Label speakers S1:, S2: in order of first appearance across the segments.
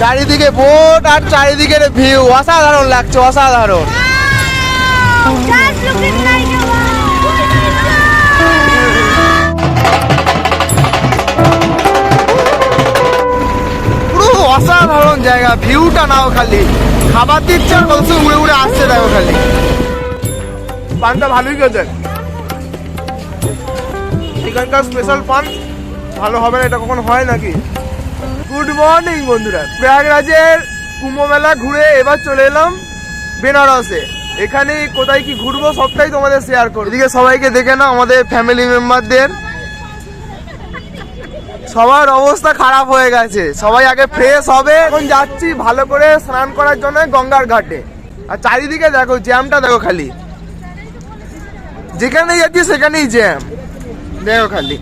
S1: চারিদিকে বোট আর চারিদিকের ভিউ। অসাধারণ লাগছে, অসাধারণ. পুরো অসাধারণ জায়গা, ভিউটা নাও খালি। খাবার দিচ্ছে আর কত উড়ে উড়ে আসছে, দেখো খালি। পানটা ভালোই খেতে এখানকার স্পেশাল পান ভালো হবে না, এটা কখন হয় নাকি? গুড মর্নিং বন্ধুরা। প্রয়াগরাজের কুম্ভমেলা ঘুরে এবার চলে এলাম বেনারসে। এখানে কোথায় কি ঘুরবো সবটাই তোমাদের শেয়ার করব। এদিকে সবাইকে দেখে না আমাদের ফ্যামিলি মেম্বারদের সবার অবস্থা খারাপ হয়ে গেছে। সবাই আগে ফ্রেশ হবে। এখন যাচ্ছি ভালো করে স্নান করার জন্য গঙ্গার ঘাটে। আর চারিদিকে দেখো জ্যামটা দেখো খালি। যেখানে যাচ্ছি সেখানেই জ্যাম দেখো খালি।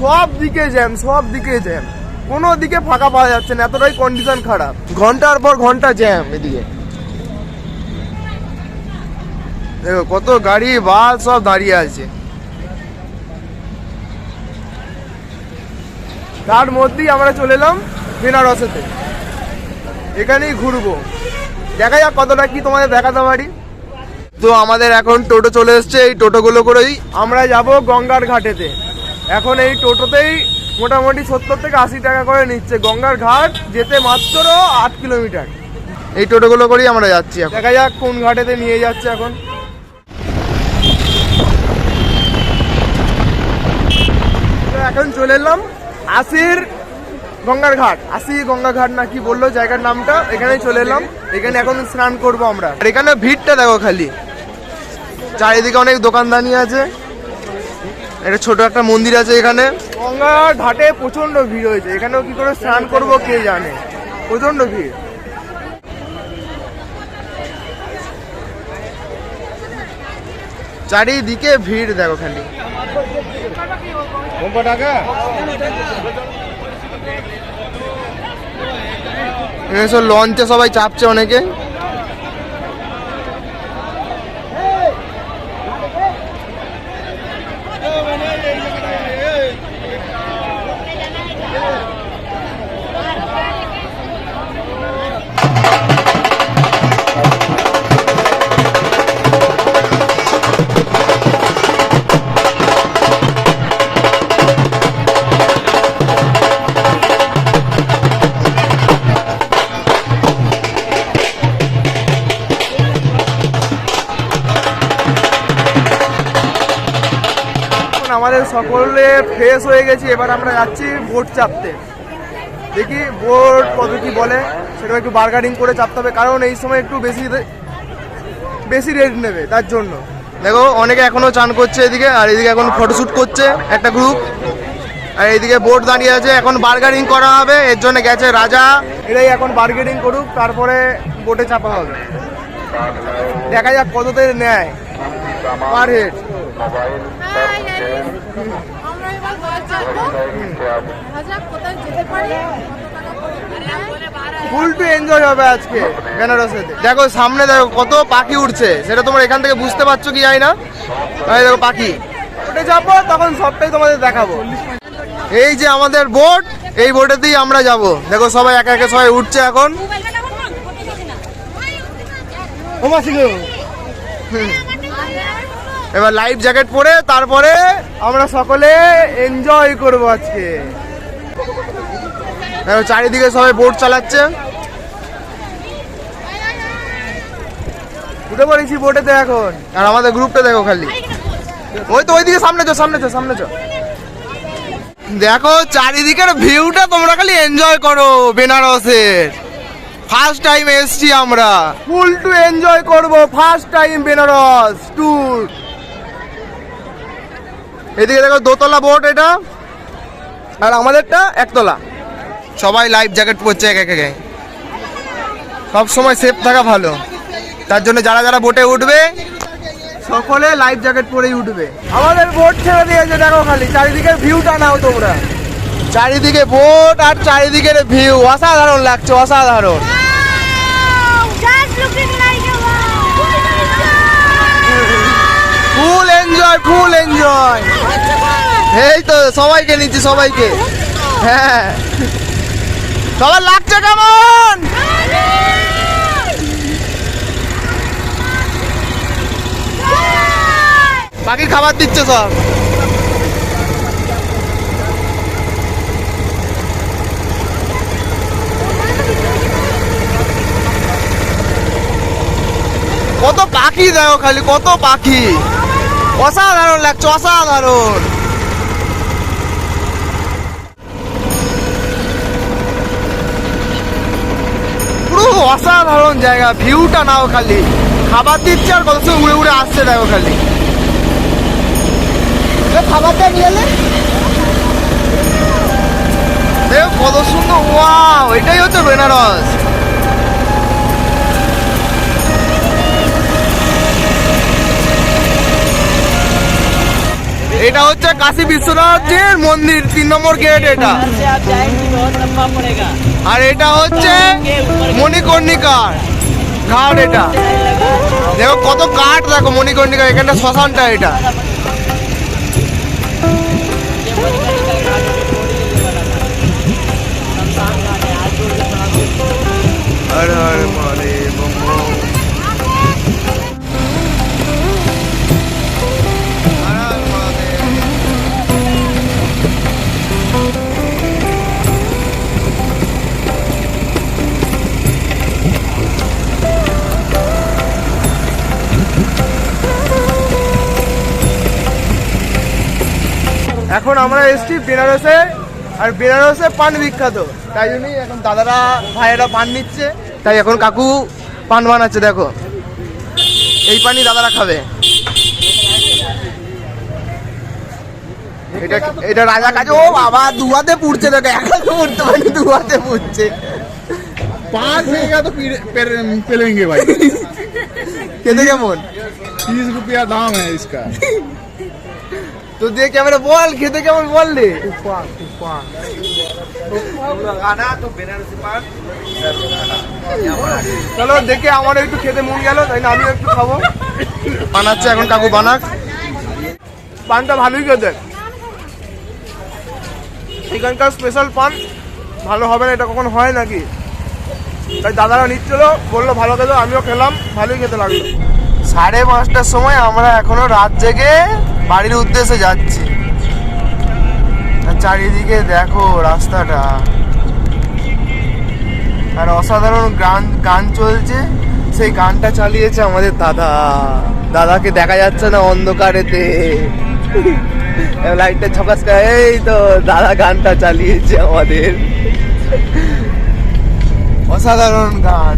S1: সব দিকে জ্যাম, সব দিকে জ্যাম। কোনো দিকে ফাঁকা পাওয়া যাচ্ছে না, এতটাই কন্ডিশন খারাপ। ঘণ্টার পর ঘণ্টা জ্যাম এদিকে। দেখো, কত গাড়ি, বাস সব দাঁড়িয়ে আছে। তার মধ্যেই আমরা চলে এলাম বেনারসেতে। এখানেই ঘুরবো। দেখা যাক কতটা কি তোমাদের দেখাতে পারি। তো আমাদের এখন টোটো চলে এসছে, এই টোটোগুলো করেই আমরা যাব গঙ্গার ঘাটেতে। এখন এই টোটোতেই মোটামুটি সত্তর থেকে আশি টাকা করে নিচ্ছে। গঙ্গার ঘাট যেতে মাত্র আট কিলোমিটার। এই টোটোগুলো করেই আমরা যাচ্ছি এখন। দেখা যাক কোন ঘাটেতে নিয়ে যাচ্ছে এখন। এখন চলে এলাম আশির গঙ্গার ঘাট। আসি গঙ্গা ঘাট না কি বলল জায়গার নামটা? এখানে চলে এলাম। এখানে এখন স্নান করব আমরা। আর এখানে ভিড়টা দেখো খালি। চারিদিকে অনেক দোকানদানি আছে। একটা ছোট একটা মন্দির আছে এখানে। গঙ্গা ঘাটে প্রচণ্ড ভিড় হয়েছে। এখানেও কি করে স্নান করব কে জানে? প্রচণ্ড ভিড়। চারিদিকে ভিড় দেখো খালি। লঞ্চে সবাই চাপছে অনেকে। আমাদের সকলে ফ্রেশ হয়ে গেছি। এবার আমরা যাচ্ছি বোট চাপতে। দেখি বোট কত কি বলে সেটা একটু বার্গারিং করে চাপতে হবে, কারণ এই সময় একটু বেশি বেশি রেট নেবে, তার জন্য। দেখো, অনেকে এখনও চান করছে এদিকে, আর এদিকে এখন ফটোশ্যুট করছে একটা গ্রুপ আর এইদিকে বোট দাঁড়িয়ে আছে, এখন বার্গারিং করা হবে, এর জন্য গেছে রাজা। এরাই এখন বার্গেনিং করুক, তারপরে বোটে চাপা হবে। দেখা যাক কততে নেয়।
S2: Per head. আমরা এবার ঘর যাব। রাজা কোথায় যেতে পারি কত টাকা করে নেয়?
S1: ফুল টু এনজয় হবে আজকে বেনারসে দেখো সামনে দেখো কত পাখি উঠছে সেটা তোমরা এখান থেকে বুঝতে পারছ কি জানি না। দেখো পাখি। ওটা যাব তখন সবটাই তোমাদের দেখাবো। এই যে আমাদের বোট এই বোটেতেই আমরা যাব। দেখো সবাই একে একে সবাই উঠছে এখন। হুম। এবার লাইফ জ্যাকেট পরে তারপরে আমরা সকলে এনজয় করব আজকে। চারিদিকে সবাই বোট চালাচ্ছে। উঠে পড়েছি বোটেতে এখন। আর আমাদের গ্রুপটা দেখো খালি। ওই তো ওইদিকে সামনে চো সামনে চো সামনে চো। দেখো, চারিদিকের ভিউটা তোমরা খালি এনজয় করো বেনারসের ফার্স্ট টাইম এসছি আমরা। ফুল টু এনজয় করব ফার্স্ট টাইম বেনারস ট্যুর এদিকে দেখো দোতলা বোট এটা, আর আমাদেরটা একতলা। সবাই লাইফ জ্যাকেট পরছে এক এক সব সময় সেফ থাকা ভালো। তার জন্য যারা যারা বোটে উঠবে, সকলে লাইফ জ্যাকেট পরেই উঠবে। আমাদের বোট ছেড়ে দিয়েছে, দেখো খালি, চারিদিকে ভিউটা নাও তোমরা। চারিদিকে বোট আর চারিদিকের ভিউ অসাধারণ লাগছে, অসাধারণ। এনজয় ফুল এনজয় এই তো সবাইকে নিচ্ছি, সবাইকে। হ্যাঁ। সবার লাগছে কেমন? বাকি খাবার দিচ্ছে সব। কত পাখি দেখো খালি, কত পাখি। অসাধারণ লাগছে, অসাধারণ। পুরো অসাধারণ জায়গা ভিউটা নাও খালি। খাবার দিচ্ছে আর কত উড়ে উড়ে আসছে, দেখো খালি। খাবারটা নিয়ে এলে? কত সুন্দর ওয়াও এটাই হচ্ছে বেনারস। এটা হচ্ছে কাশী বিশ্বনাথের মন্দির, তিন নম্বর গেট এটা। আর এটা হচ্ছে মণিকর্ণিকার ঘাট এটা। দেখো কত কাঠ, দেখো মণিকর্ণিকা এখানটা শ্মশানটা এটা। আরে আরে, মা। এখন আমরা এসছি বেনারসে আর বেনারসে পান বিখ্যাত তাই জন্যই এখন দাদারা ভাইয়েরা পান নিচ্ছে তাই এখন কাকু পান বানাচ্ছে দেখো এই পানি দাদারা খাবে এটা এটা রাজা কাজে ও বাবা দুয়াতে পুড়ছে দেখো একা পুড়তে পারি দুয়াতে পুড়ছে
S3: पाँच देगा तो पी- पे- पे लेंगे भाई
S1: খেতে কেমন
S3: तीस रुपया दाम है इसका
S1: তো দিয়ে ক্যামেরা বল খেতে কেমন বল রে? চলো দেখে আমার একটু খেতে মন গেল তাই না আমিও একটু খাব। বানাচ্ছে এখন কাকু বানাক। পানটা ভালোই খেতে এখানকার স্পেশাল পান ভালো হবে না এটা কখন হয় নাকি? তাই দাদারা নিচ্ছিল বলল ভালো খেলো আমিও খেলাম ভালোই খেতে লাগল। সাড়ে পাঁচটার সময় আমরা এখনও রাত জেগে বাড়ির উদ্দেশ্যে যাচ্ছি। চারিদিকে দেখো রাস্তাটা। আর অসাধারণ গান গান চলছে। সেই গানটা চালিয়েছে আমাদের দাদা। দাদাকে দেখা যাচ্ছে না অন্ধকারেতে। লাইটটা ছকাস এই তো দাদা গানটা চালিয়েছে আমাদের। অসাধারণ গান।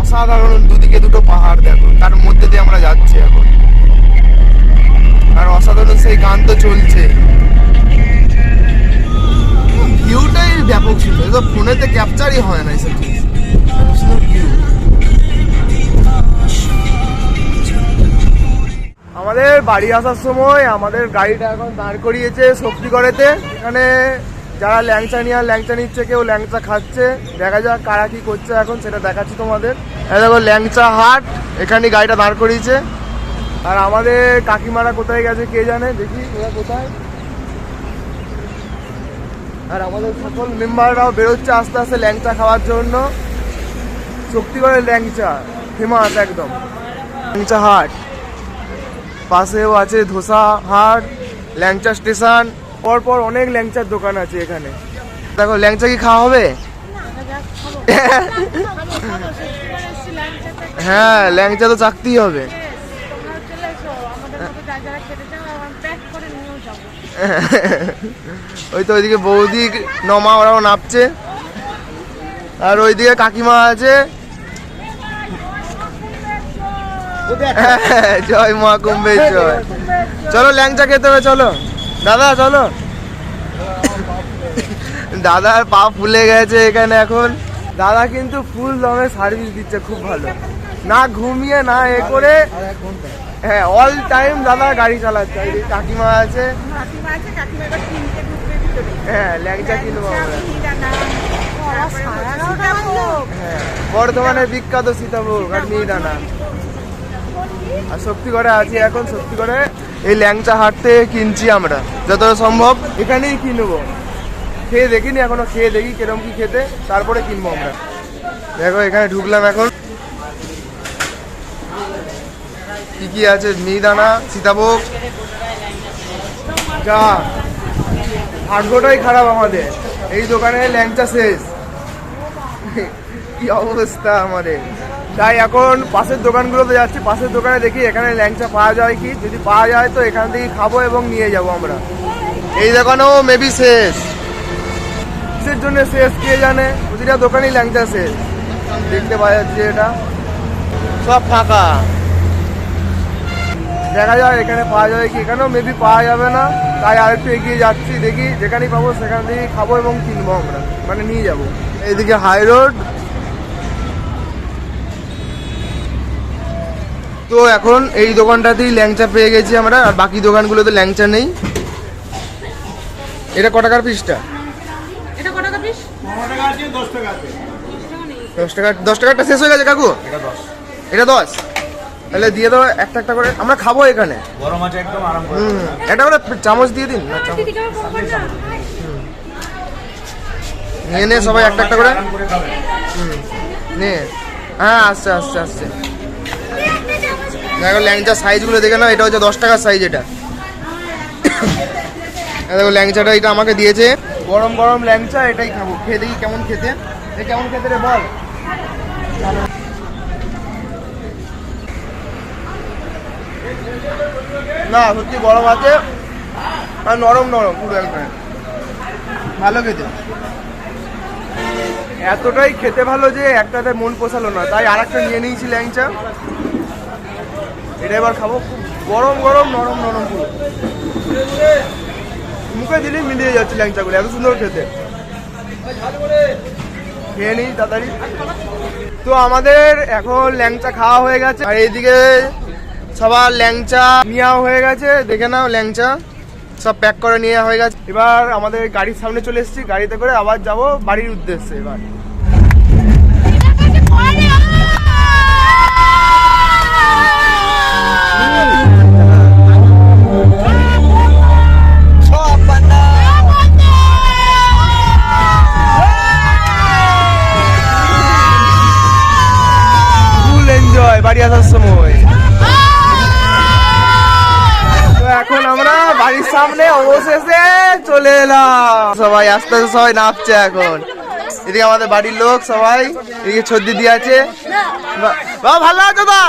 S1: অসাধারণ দুদিকে দুটো পাহাড় দেখো, তার মধ্যে দিয়ে আমরা যাচ্ছি এখন। আর অসাধারণ সেই গান তো চলছে। ভিউটাই ব্যাপক ছিল এগুলো ফোনেতে ক্যাপচারই হয় না এইসব জিনিস আমাদের বাড়ি আসার সময় আমাদের গাড়িটা এখন দাঁড় করিয়েছে শক্তিগড়েতে। এখানে যারা ল্যাংচা নিয়ে আর ল্যাংচা নিচ্ছে কেউ ল্যাংচা খাচ্ছে। দেখা যাক কারা কি করছে এখন সেটা দেখাচ্ছি তোমাদের। দেখো ল্যাংচা হাট এখানে গাড়িটা দাঁড় করিয়েছে। আর আমাদের কাকিমারা কোথায় গেছে কে জানে দেখি ওরা কোথায় আর আমাদের সকল মেম্বাররাও বেরোচ্ছে আস্তে আস্তে ল্যাংচা খাওয়ার জন্য শক্তিগড়ের ল্যাংচা ফেমাস একদম ল্যাংচা হাট পাশেও আছে ধোসা হাট ল্যাংচা স্টেশন পরপর অনেক ল্যাংচার দোকান আছে এখানে দেখো ল্যাংচা কি খাওয়া হবে হ্যাঁ ল্যাংচা তো চাকতেই হবে ওই তো ওইদিকে বৌদি নমা, ওরাও নাপছে। আর ওইদিকে কাকিমা আছে। জয় মা জয় চলো, ল্যাংচা খেতে হবে, চলো। দাদা, চলো। দাদার পা ফুলে গেছে এখানে এখন। দাদা কিন্তু ফুল দমে সার্ভিস দিচ্ছে, খুব ভালো। না ঘুমিয়ে, না এ করে হ্যাঁ অল টাইম দাদা গাড়ি চালাচ্ছে। কাকিমা আছে। হ্যাঁ ল্যাংচা কিনবো আমরা। হ্যাঁ বিখ্যাত সীতাভোগ আর মিহিদানা। আর শক্তিগড়ে আছি এখন শক্তিগড়ে এই ল্যাংচা হাট থেকে কিনছি আমরা। যতটা সম্ভব এখানেই কিনবো। খেয়ে দেখিনি এখনও খেয়ে দেখি কিরম কি খেতে তারপরে কিনবো আমরা। দেখো এখানে ঢুকলাম এখন। কি কি আছে? মিহিদানা, সীতাভোগ। যা, ভাগ্যটাই খারাপ আমাদের। এই দোকানে ল্যাংচা শেষ। কি অবস্থা আমাদের? তাই এখন পাশের দোকানগুলোতে যাচ্ছি। পাশের দোকানে দেখি এখানে ল্যাংচা পাওয়া যায় কি? যদি পাওয়া যায় তো এখান থেকে খাব এবং নিয়ে যাব আমরা। এই দোকানেও মেবি শেষ। কিসের জন্য শেষ কে জানে? প্রতিটা দোকানই ল্যাংচা শেষ। দেখতে পাওয়া যাচ্ছে এটা। সব ফাঁকা। দেখা যায় এখানে পাওয়া যাবে কি? এখানেও মেবি পাওয়া যাবে না। তাই আর একটু এগিয়ে যাচ্ছি দেখি যেখানেই পাবো সেখান থেকেই খাব এবং কিনবো আমরা। মানে নিয়ে যাব। এইদিকে হাই রোড তো এখন এই দোকানটাতেই ল্যাংচা পেয়ে গেছি আমরা আর বাকি দোকানগুলোতে ল্যাংচা নেই। এটা ক টাকার পিসটা?
S2: এটা কত টাকা
S1: দশ টাকা দশ টাকারটা শেষ হয়ে গেছে কাকু? এটা দশ। এটা দশ? তাহলে দিয়ে দাও একটা একটা করে। আমরা খাব এখানে।
S4: গরম আছে একদম আরাম করে
S1: এটা করে চামচ দিয়ে দিন না চামচ। নিয়ে নে সবাই একটা একটা করে। নে হ্যাঁ আসছে আসছে আসছে। দেখো ল্যাংচা সাইজগুলো দেখে নাও এটা হচ্ছে দশ টাকার সাইজ এটা। এই দেখো ল্যাংচাটা এটা আমাকে দিয়েছে। গরম গরম ল্যাংচা এটাই খাব। খেয়ে দেখি কেমন খেতে। এ কেমন খেতে রে বল? না, সত্যি গরম আছে। আর নরম নরম, পুরো একদম। ভালো খেতে। এতটাই খেতে ভালো যে একটাতে মন পোষালো না। তাই আর একটা নিয়ে নিয়েছি ল্যাংচা। এটা এবার খাব গরম গরম, নরম নরম পুরো। মুখে দিলেই মিলিয়ে যাচ্ছে ল্যাংচাগুলো, এত সুন্দর খেতে। খেয়ে নিই তাড়াতাড়ি। তো আমাদের এখন ল্যাংচা খাওয়া হয়ে গেছে। আর এইদিকে সবার ল্যাংচা নেওয়া হয়ে গেছে, দেখে নাও ল্যাংচা। সব প্যাক করে নেওয়া হয়ে গেছে। এবার আমাদের গাড়ির সামনে চলে এসেছি, গাড়িতে করে আবার যাব বাড়ির উদ্দেশ্যে এবার। চলে এলাম। সবাই আস্তে আস্তে সবাই নাচছে এখন। এদিকে আমাদের বাড়ির লোক সবাই, এদিকে ছদ্দি দিয়ে আছে ভালো আছো দা